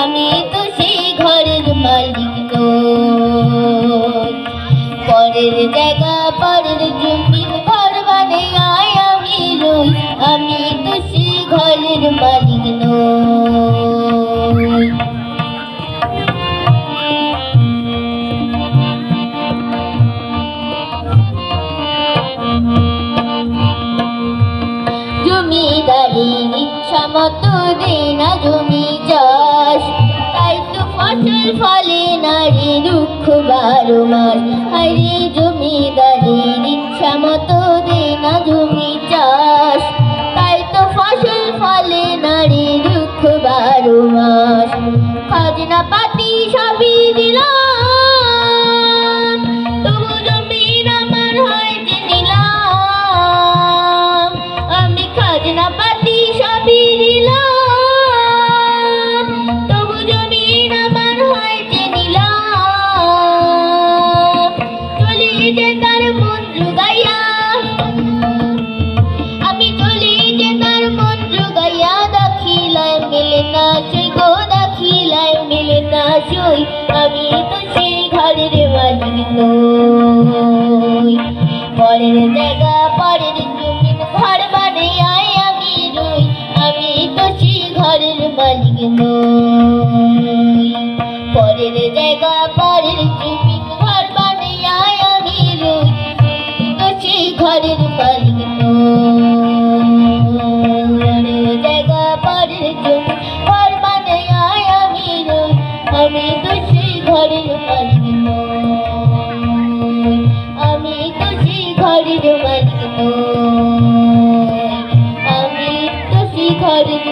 আমি তো সেই ঘরের মালিক নই। পরের জায়গা, পরের জমিন ঘর বানাই আমি রই আমি তো সেই ঘরের মালিক নই। জমিদারির ইচ্ছা মতো দে না জমি চাষ। তাই তো ফসল ফলে না দুঃখ বারো মাস। আরে জমিদারির ইচ্ছা মতো দে না জমি চাষ। তাই তো ফসল ফলে না দুঃখ বারো মাস। খাজনা পাতি সবই দিলাম। মেলে না সই আমি তো সেই ঘরের মালিক নই। পরের জায়গা, পরের জমিন, ঘর বানে আয় আমি রই আমি তো সেই ঘরের মালিক নই। পরের জায়গা, পরের জমিন, ঘর বানে আয় আমি রই তো সেই ঘরের আমি তো সেই আমি তো সেই ঘরের আমি তো সেই ঘরের